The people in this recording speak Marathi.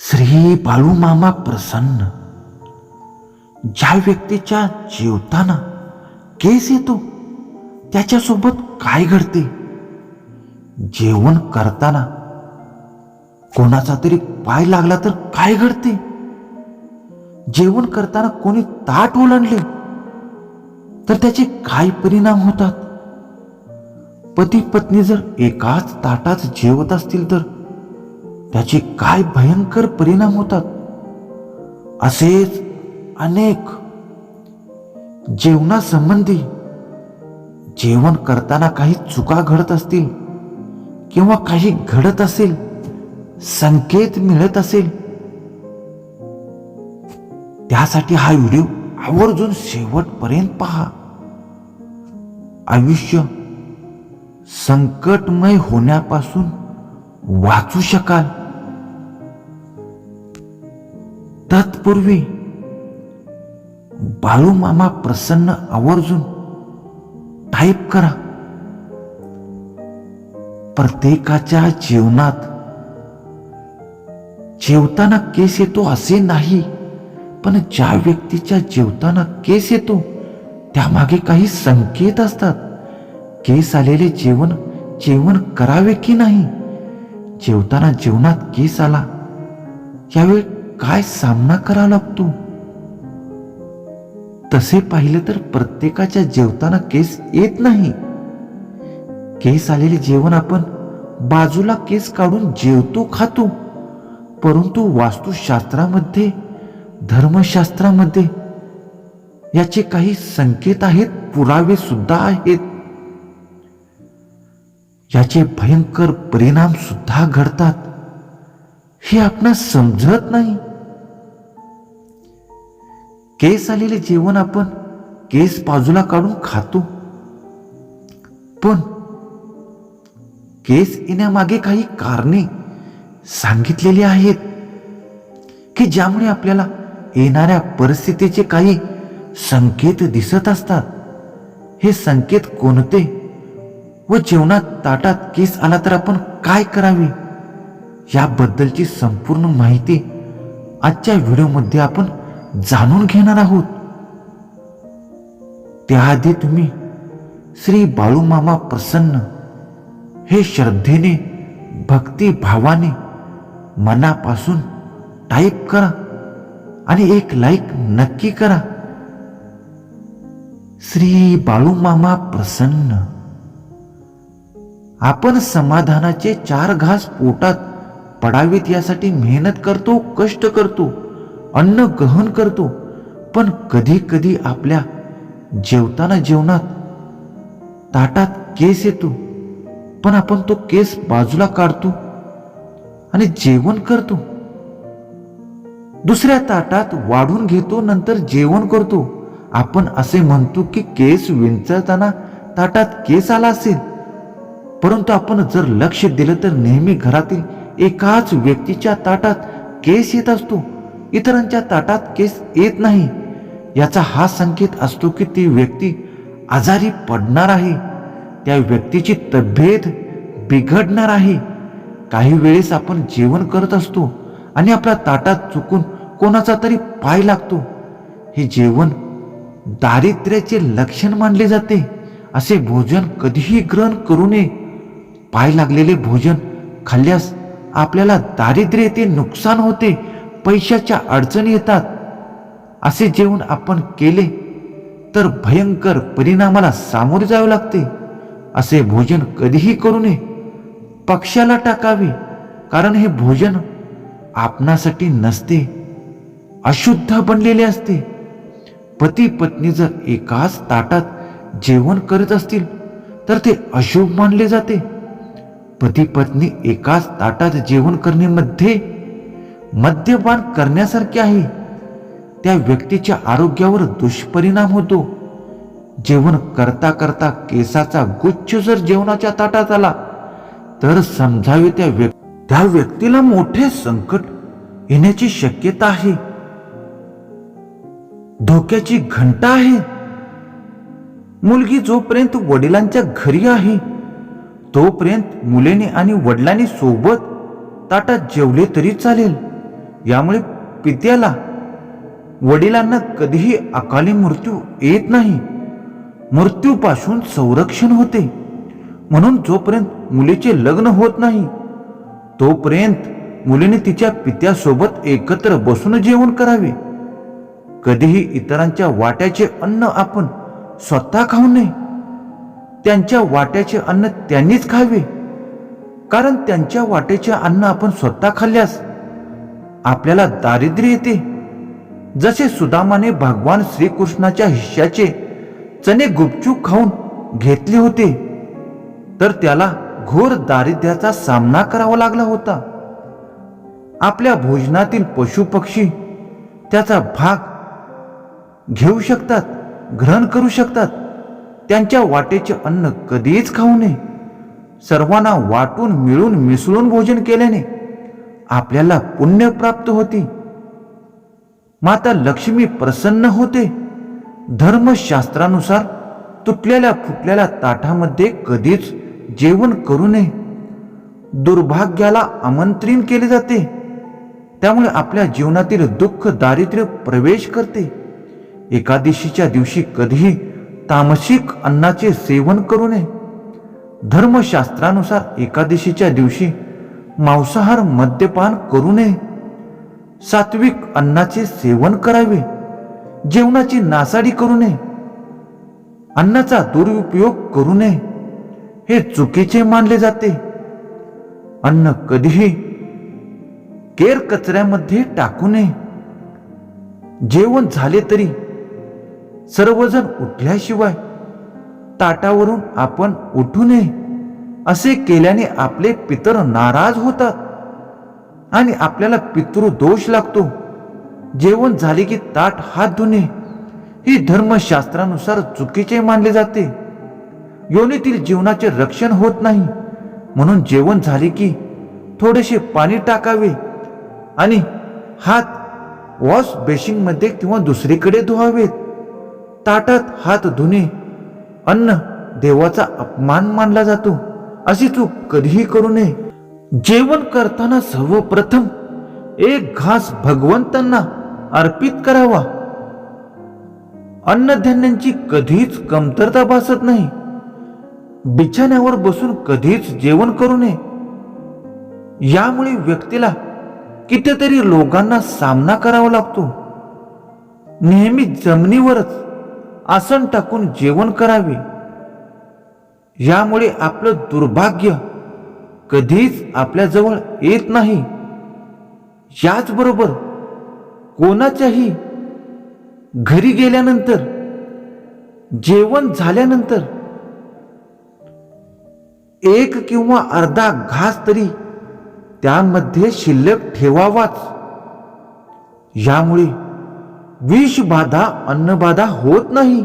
श्री बाळूमामा प्रसन्न. ज्या व्यक्तीच्या जेवताना केस येतो त्याच्यासोबत काय घडते? जेवण करताना कोणाचा तरी पाय लागला तर काय घडते? जेवण करताना कोणी ताट ओलांडले तर त्याचे काय परिणाम होतात? पती पत्नी जर एकाच ताटात जेवत असतील तर त्याचे काय भयंकर परिणाम होतात? असेच अनेक जेवणासंबंधी जेवण करताना काही चुका घडत असतील किंवा काही घडत असेल संकेत मिळत असेल त्यासाठी हा व्हिडिओ आवर्जून शेवटपर्यंत पहा. आयुष्य संकटमय होण्यापासून वाचू शकाल. तत्पूर्वी बाळूमामा प्रसन्न आवर्जून टाईप करा. प्रत्येकाच्या जीवनात जेवताना केस येतो असे नाही पण ज्या व्यक्तीच्या जेवताना केस येतो त्यामागे काही संकेत असतात. केस आलेले जेवण जेवण करावे की नाही? जेवताना जेवणात केस आला. यावेळी काय सामना करावा लागतो तसे पाहिले तर प्रत्येकाच्या जेवताना केस येत नाही. केस आलेले जेवण आपण बाजूला केस काढून जेवतो खातो. परंतु वास्तुशास्त्रामध्ये धर्मशास्त्रामध्ये याचे काही संकेत आहेत पुरावे सुद्धा आहेत. याचे भयंकर परिणाम सुद्धा घडतात. हे आपणास समजत नाही. केस आलेले जेवण आपण केस बाजूला काढून खातो. पण केस येण्यामागे काही कारणे सांगितलेली आहेत की ज्यामुळे आपल्याला येणाऱ्या परिस्थितीचे काही संकेत दिसत असतात. हे संकेत कोणते? व जेवणात ताटात केस आला तर आपण काय करावे? याबद्दलची संपूर्ण माहिती आजच्या व्हिडिओमध्ये आपण जाणून घेणार आहोत. त्याआधी तुम्ही श्री बाळूमामा प्रसन्न हे श्रद्धेने भक्तिभावाने मनापासून टाईप करा आणि एक लाईक नक्की करा. श्री बाळूमामा प्रसन्न आपण समाधानाचे चार घास पोटात पडावेत यासाठी मेहनत करतो कष्ट करतो अन्न ग्रहण करतो पण कधी कधी आपल्या जेवताना जेवणात ताटात केस येतो पण आपण तो केस बाजूला काढतो आणि जेवण करतो. दुसऱ्या ताटात वाढून घेतो नंतर जेवण करतो. आपण असे म्हणतो की केस विंचळताना ताटात केस आला असेल परंतु आपण जर लक्ष दिलं तर नेहमी घरातील एकाच व्यक्तीच्या ताटात केस येत असतो. इतरांच्या ताटात केस येत नाही. याचा हा संकेत असतो की ती व्यक्ती आजारी पडणार आहे. त्या व्यक्तीची तब्येत बिघडणार आहे. काही वेळेस आपण जेवण करत असतो आणि आपल्या ताटात चुकून कोणाचा तरी पाय लागतो. हे जेवण दारिद्र्याचे लक्षण मानले जाते. असे भोजन कधीही ग्रहण करू नये. पाय लागलेले भोजन खाल्ल्यास आपल्याला दारिद्र्य येते नुकसान होते पैशाच्या अडचणी येतात. असे जेवण आपण केले तर भयंकर परिणामाला सामोरे जावे लागते. असे भोजन कधीही करू नये. पक्षाला टाकावे कारण हे भोजन आपणासाठी नसते. अशुद्ध बनलेले असते. पती पत्नी जर एकाच ताटात जेवण करत असतील तर ते अशुभ मानले जाते. पती पत्नी एकाच ताटात जेवण करण्यामध्ये मद्यपान करण्यासारखे आहे. त्या व्यक्तीच्या आरोग्यावर दुष्परिणाम होतो. जेवण करता करता केसाचा गुच्छ जर जेवणाच्या ताटात आला तर समजावे त्या व्यक्ती त्या व्यक्तीला मोठे संकट येण्याची शक्यता आहे. धोक्याची घंटा आहे. मुलगी जोपर्यंत वडिलांच्या घरी आहे तोपर्यंत मुलेने आणि वडिलांनी सोबत ताटात जेवले तरी चालेल. यामुळे पित्याला वडिलांना कधीही अकाली मृत्यू येत नाही. मृत्यूपासून संरक्षण होते. म्हणून जोपर्यंत मुलीचे लग्न होत नाही तोपर्यंत मुलीने तिच्या पित्यासोबत एकत्र बसून जेवण करावे. कधीही इतरांच्या वाट्याचे अन्न आपण स्वतः खाऊ नये. त्यांच्या वाट्याचे अन्न त्यांनीच खावे. कारण त्यांच्या वाटेचे अन्न आपण स्वतः खाल्ल्यास आपल्याला दारिद्र्य येते. जसे सुदामाने भगवान श्रीकृष्णाच्या हिश्श्याचे चणे गुपचूप खाऊन घेतले होते तर त्याला घोर दारिद्र्याचा सामना करावा लागला होता. आपल्या भोजनातील पशुपक्षी त्याचा भाग घेऊ शकतात ग्रहण करू शकतात त्यांच्या वाटेचे अन्न कधीच खाऊ नये. सर्वांना वाटून मिळून मिसळून भोजन केल्याने आपल्याला पुण्य प्राप्त होते. माता लक्ष्मी प्रसन्न होते. धर्मशास्त्रानुसार तुटलेल्या फुटलेल्या ताटामध्ये कधीच जेवण करू नये. दुर्भाग्याला आमंत्रण केले जाते. त्यामुळे आपल्या जीवनातील दुःख दारिद्र्य प्रवेश करते. एकादशीच्या दिवशी कधीही तामसिक अन्नाचे सेवन करू नये. धर्मशास्त्रानुसार एकादशीच्या दिवशी मांसाहार मद्यपान करू नये. सात्विक अन्नाचे सेवन करावे. जेवणाची नासाडी करू नये. अन्नाचा दुरुपयोग करू नये. हे चुकीचे मानले जाते. अन्न कधीही केर कचऱ्यामध्ये टाकू नये. जेवण झाले तरी सर्वजण उठल्याशिवाय ताटावरून आपण उठू नये. असे केल्याने आपले पितर नाराज होतात आणि आपल्याला पितृ दोष लागतो. जेवण झाले की ताट हात धुणे. ही धर्मशास्त्रानुसार चुकीचे मानले जाते. योनीतील जीवनाचे रक्षण होत नाही. म्हणून जेवण झाले की थोडेसे पाणी टाकावे आणि हात वॉश बेसिंगमध्ये किंवा दुसरीकडे धुवावेत. ताटात हात धुणे. अन्न देवाचा अपमान मानला जातो. अशी चूक कधीही करू नये. जेवण करताना सर्वप्रथम एक घास भगवंतांना अर्पित करावा. अन्नधान्यांची कधीच कमतरता भासत नाही. बिछाण्यावर बसून कधीच जेवण करू नये. यामुळे व्यक्तीला कितीतरी लोकांना सामना करावा लागतो. नेहमी जमिनीवरच आसन टाकून जेवण करावे. यामुळे आपलं दुर्भाग्य कधीच आपल्याजवळ येत नाही. याचबरोबर कोणाच्याही घरी गेल्यानंतर जेवण झाल्यानंतर एक किंवा अर्धा घास तरी त्यामध्ये शिल्लक ठेवावाच. यामुळे विषबाधा अन्नबाधा होत नाही.